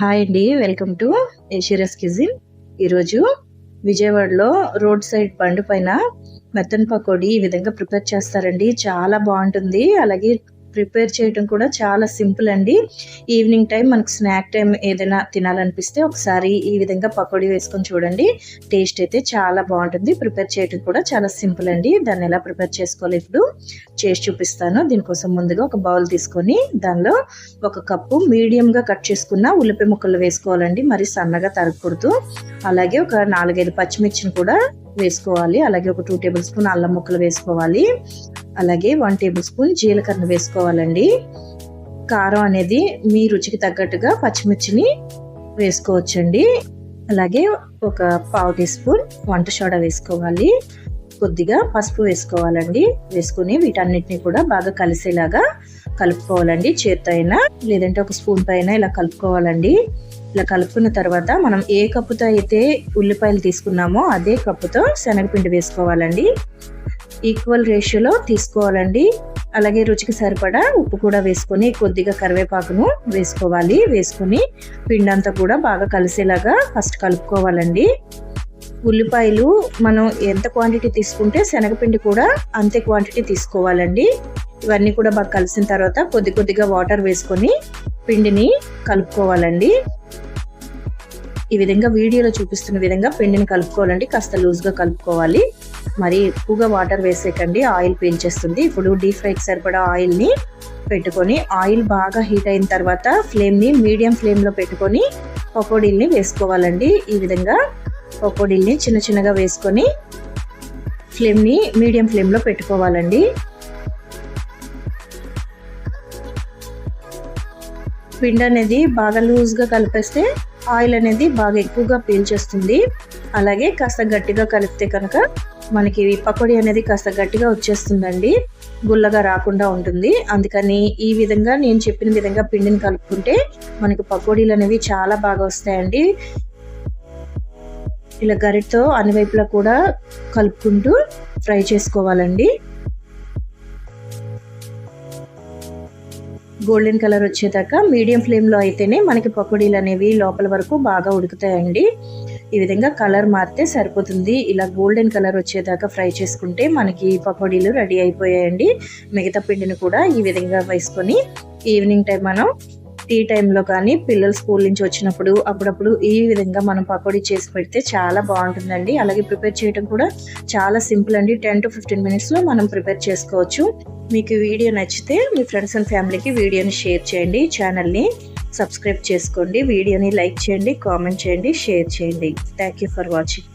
Hi అండి welcome to ఏషిరస్ కిజిన్ ఈరోజు విజయవాడలో రోడ్ సైడ్ బండి పైన మెత్తన్ పకోడీ ఈ విధంగా ప్రిపేర్ చేస్తారండి. చాలా బాగుంటుంది. అలాగే ప్రిపేర్ చేయడం కూడా చాలా సింపుల్ అండి. ఈవినింగ్ టైం మనకు స్నాక్ టైం ఏదైనా తినాలనిపిస్తే ఒకసారి ఈ విధంగా పకోడీ వేసుకొని చూడండి. టేస్ట్ అయితే చాలా బాగుంటుంది. ప్రిపేర్ చేయడం కూడా చాలా సింపుల్ అండి. దాన్ని ఎలా ప్రిపేర్ చేసుకోవాలి ఇప్పుడు చేసి చూపిస్తాను. దీనికోసం ముందుగా ఒక బౌల్ తీసుకొని దానిలో ఒక కప్పు మీడియంగా కట్ చేసుకున్న ఉల్లిపాయ ముక్కలు వేసుకోవాలండి. మరి సన్నగా తరగకూడదు అలాగే ఒక నాలుగైదు పచ్చిమిర్చిని కూడా వేసుకోవాలి. అలాగే ఒక టూ టేబుల్ స్పూన్ అల్లం ముక్కలు వేసుకోవాలి. అలాగే వన్ టేబుల్ స్పూన్ జీలకర్ర వేసుకోవాలండి. కారం అనేది మీ రుచికి తగ్గట్టుగా పచ్చిమిర్చిని వేసుకోవచ్చండి. అలాగే ఒక పావు టీ స్పూన్ వంట సోడా వేసుకోవాలి. కొద్దిగా పసుపు వేసుకోవాలండి. వేసుకుని వీటన్నిటిని కూడా బాగా కలిసేలాగా కలుపుకోవాలండి చేత్తో అయినా లేదంటే ఒక స్పూన్ పైన ఇలా కలుపుకోవాలండి. ఇలా కలుపుకున్న తర్వాత మనం ఏ కప్పుతో అయితే ఉల్లిపాయలు తీసుకున్నామో అదే కప్పుతో శనగపిండి వేసుకోవాలండి. ఈక్వల్ రేషియోలో తీసుకోవాలండి. అలాగే రుచికి సరిపడా ఉప్పు కూడా వేసుకొని కొద్దిగా కరివేపాకును వేసుకోవాలి. వేసుకొని పిండి అంతా కూడా బాగా కలిసేలాగా ఫస్ట్ కలుపుకోవాలండి. ఉల్లిపాయలు మనం ఎంత క్వాంటిటీ తీసుకుంటే శనగపిండి కూడా అంతే క్వాంటిటీ తీసుకోవాలండి. ఇవన్నీ కూడా బాగా కలిసిన తర్వాత కొద్ది కొద్దిగా వాటర్ వేసుకొని పిండిని కలుపుకోవాలండి. ఈ విధంగా వీడియోలో చూపిస్తున్న విధంగా పిండిని కలుపుకోవాలండి. కాస్త లూజ్గా కలుపుకోవాలి. మరి ఎక్కువగా వాటర్ వేసేకండి. ఆయిల్ పీల్చేస్తుంది. ఇప్పుడు డీప్ ఫ్రైకి సరిపడా ఆయిల్ని పెట్టుకొని ఆయిల్ బాగా హీట్ అయిన తర్వాత ఫ్లేమ్ని మీడియం ఫ్లేమ్లో పెట్టుకొని పకోడీల్ని వేసుకోవాలండి. ఈ విధంగా పకోడీల్ని చిన్న చిన్నగా వేసుకొని ఫ్లేమ్ని మీడియం ఫ్లేమ్లో పెట్టుకోవాలండి. పిండి అనేది బాగా లూజ్గా కలిపేస్తే ఆయిల్ అనేది బాగా ఎక్కువగా పీల్చేస్తుంది. అలాగే కాస్త గట్టిగా కలిపితే కనుక మనకి పకోడీ అనేది కాస్త గట్టిగా వచ్చేస్తుందండి. గుల్లగా రాకుండా ఉంటుంది. అందుకని ఈ విధంగా నేను చెప్పిన విధంగా పిండిని కలుపుకుంటే మనకి పకోడీలు అనేవి చాలా బాగా వస్తాయండి. ఇలా గరిటతో అన్ని వైపులా కూడా కలుపుకుంటూ ఫ్రై చేసుకోవాలండి. గోల్డెన్ కలర్ వచ్చేదాకా మీడియం ఫ్లేమ్లో అయితేనే మనకి పకోడీలు అనేవి లోపల వరకు బాగా ఉడుకుతాయండి. ఈ విధంగా కలర్ మారితే సరిపోతుంది. ఇలా గోల్డెన్ కలర్ వచ్చేదాకా ఫ్రై చేసుకుంటే మనకి పకోడీలు రెడీ అయిపోయాయండి. మిగతా పిండిని కూడా ఈ విధంగా వేసుకొని ఈవినింగ్ టైం మనం టీ టైంలో కానీ పిల్లలు స్కూల్ నుంచి వచ్చినప్పుడు అప్పుడప్పుడు ఈ విధంగా మనం పకోడీ చేసి పెడితే చాలా బాగుంటుందండి. అలాగే ప్రిపేర్ చేయడం కూడా చాలా సింపుల్ అండి. టెన్ టు ఫిఫ్టీన్ మినిట్స్లో మనం ప్రిపేర్ చేసుకోవచ్చు. మీకు వీడియో నచ్చితే మీ ఫ్రెండ్స్ అండ్ ఫ్యామిలీకి వీడియోని షేర్ చేయండి. ఛానల్ని సబ్స్క్రైబ్ చేసుకోండి. వీడియోని లైక్ చేయండి. కామెంట్ చేయండి. షేర్ చేయండి. Thank you for watching.